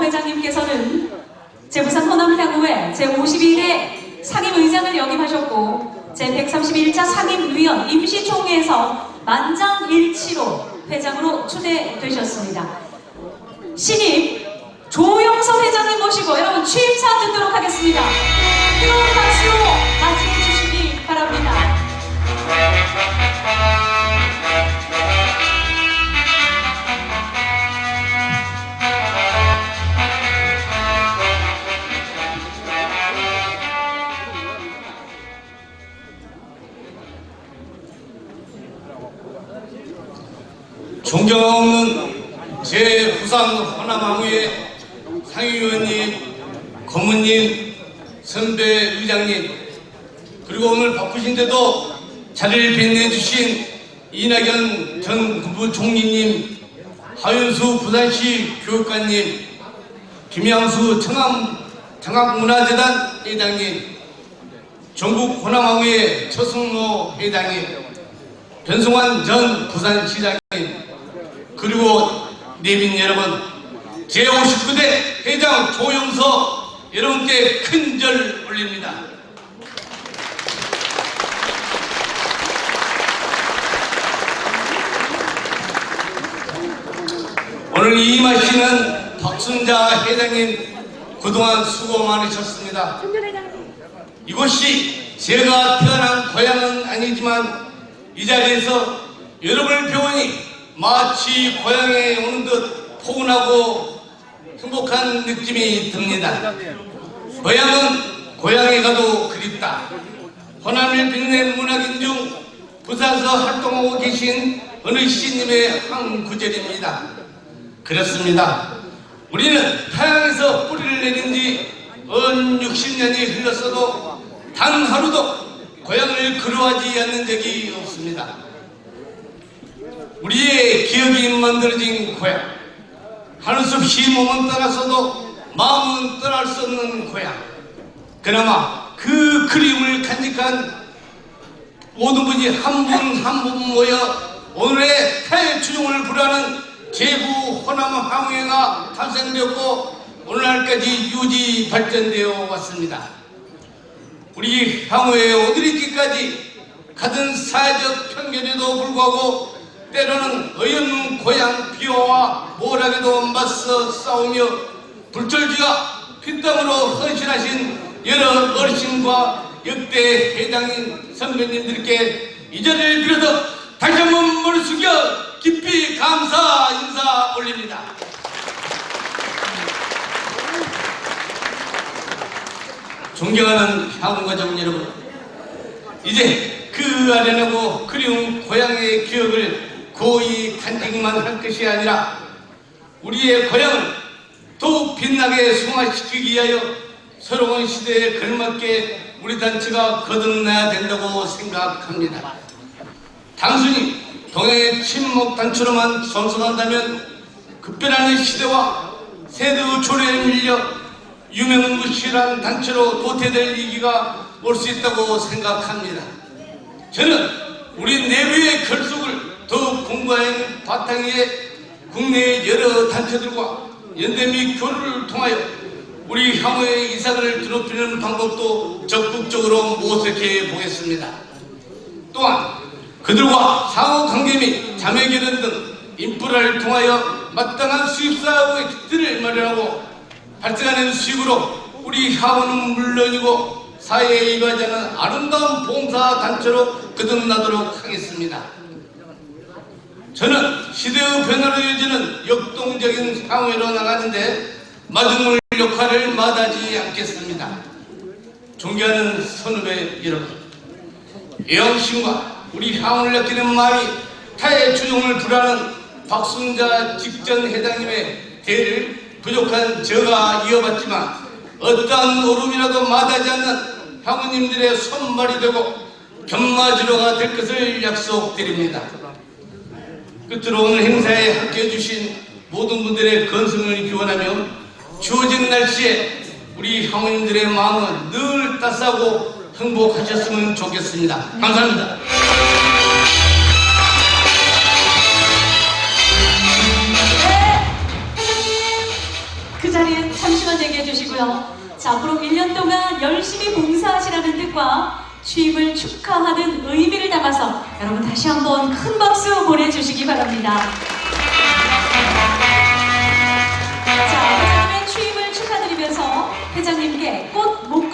회장님께서는 제부산 호남향후회 제52대 상임의장을 역임하셨고 제131차 상임위원 임시총회에서 만장일치로 회장으로 초대되셨습니다. 신임 조용서 회장님 모시고 여러분 취임사 듣도록 하겠습니다. 뜨거운 박수로 그리고 오늘 바쁘신데도 자리를 빛내주신 이낙연 전 국무총리님, 하윤수 부산시 교육관님, 김양수 청암 장학문화재단 회장님, 전국 호남항우의 최승로 회장님, 변승환 전 부산시장님, 그리고 내빈 여러분, 제59대 회장 조영서 여러분께 큰 절 올립니다. 오늘 이임하시는 박순자 회장님 그동안 수고 많으셨습니다. 이곳이 제가 태어난 고향은 아니지만 이 자리에서 여러분을 배우니 마치 고향에 오는 듯 포근하고 행복한 느낌이 듭니다. 고향은 고향에 가도 그립다. 호남을 빛낸 문학인 중 부산서 활동하고 계신 어느 시님의 한 구절입니다. 그렇습니다. 우리는 타양에서 뿌리를 내린 지언 60년이 흘렀어도 단 하루도 고향을 그리워하지 않는 적이 없습니다. 우리의 기억이 만들어진 고향. 하늘 수 없이 몸은 떠났어도 마음은 떠날 수 없는 고향. 그나마 그 그리움을 간직한 모든 분이 한 분 한 분 모여 오늘의 추종을 불하는 제부 호남 항해가 탄생되었고 오늘날까지 유지 발전되어 왔습니다. 우리 향후에 어디리기까지 가든 사회적 편견에도 불구하고 때로는 어이없는 고향 비호와 모락에도 맞서 싸우며 불철주야 피땀으로 헌신하신 여러 어르신과 역대 회장인 선배님들께 이 자리를 빌어서 다시 한번 머리 숙여 깊이 감사 인사 올립니다. 존경하는 가족 여러분, 이제 그 아련하고 그리운 고향의 기억을 고이 간직만 할 것이 아니라 우리의 고향을 더욱 빛나게 승화시키기 위하여 새로운 시대에 걸맞게 우리 단체가 거듭나야 된다고 생각합니다. 단순히 동해 친목 단체로만 선선한다면 급변하는 시대와 세대 초래에 밀려 유명무실한 단체로 도태될 위기가 올 수 있다고 생각합니다. 저는 우리 내부의 결속을 더욱 공부하는 바탕에 국내의 여러 단체들과 연대 및 교류를 통하여 우리 향후의 이상을 드높이는 방법도 적극적으로 모색해 보겠습니다. 또한 그들과 상호 관계 및 자매 결연 등 인프라를 통하여 마땅한 수입 사업의 기틀을 마련하고 발생하는 수익으로 우리 향후는 물론이고 사회에 이바지하는 아름다운 봉사 단체로 거듭나도록 하겠습니다. 저는 시대의 변화로 이어지는 역동적인 향후로 나가는데 마중물 역할을 마다하지 않겠습니다. 존경하는 선후배 여러분, 애영심과 우리 향후를 느끼는 마음이 타의 주종을 불하는 박순자 직전 회장님의 대를 부족한 저가 이어봤지만 어떠한 오름이라도 마다하지 않는 향우님들의 손발이 되고 견마지로가 될 것을 약속드립니다. 끝으로 오늘 행사에 함께해 주신 모든 분들의 건승을 기원하며 주어진 날씨에 우리 향우님들의 마음은 늘 따스하고 행복하셨으면 좋겠습니다. 감사합니다. 그 주시고요. 자, 앞으로 1년 동안 열심히 봉사하시라는 뜻과 취임을 축하하는 의미를 담아서 여러분 다시 한번 큰 박수 보내주시기 바랍니다. 자, 회장님의 취임을 축하드리면서 회장님께 꽃 목걸이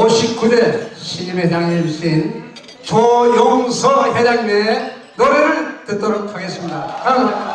59대 신임회장님이신 조용서 회장님의 노래를 듣도록 하겠습니다. 감사합니다.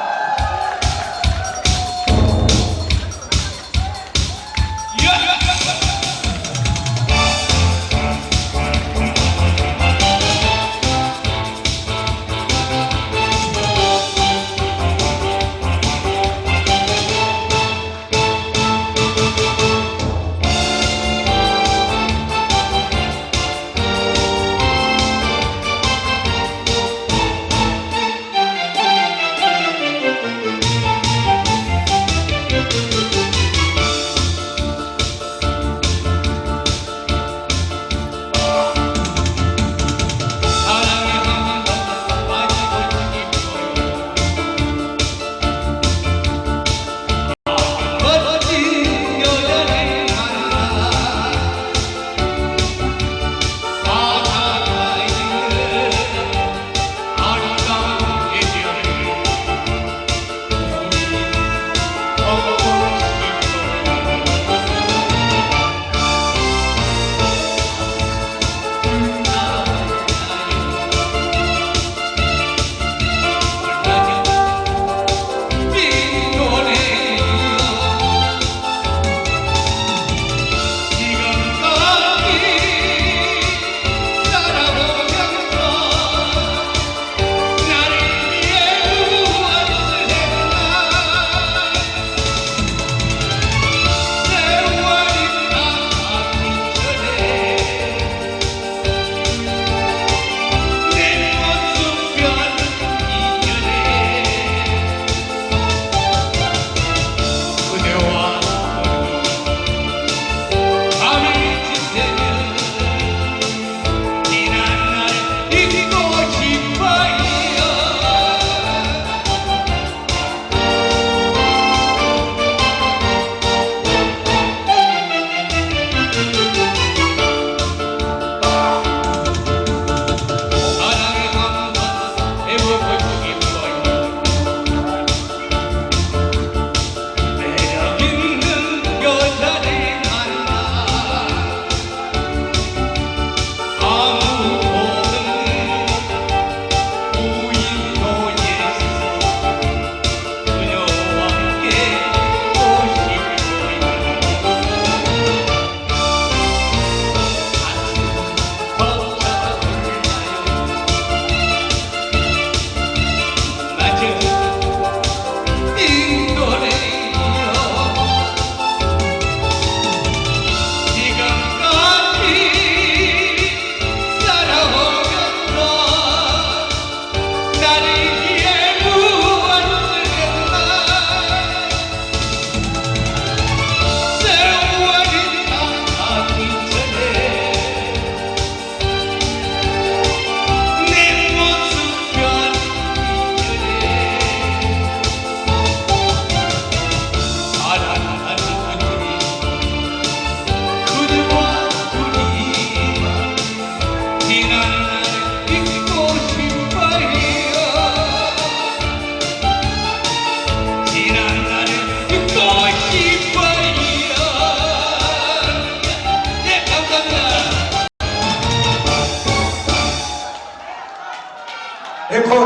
앵콜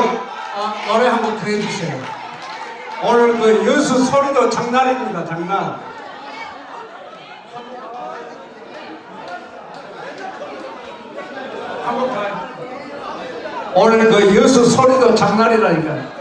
아, 노래 한곡더 해주세요. 오늘 그 여수 소리도 장난입니다. 장난. 한곡 더. 오늘 그 여수 소리도 장난이라니까.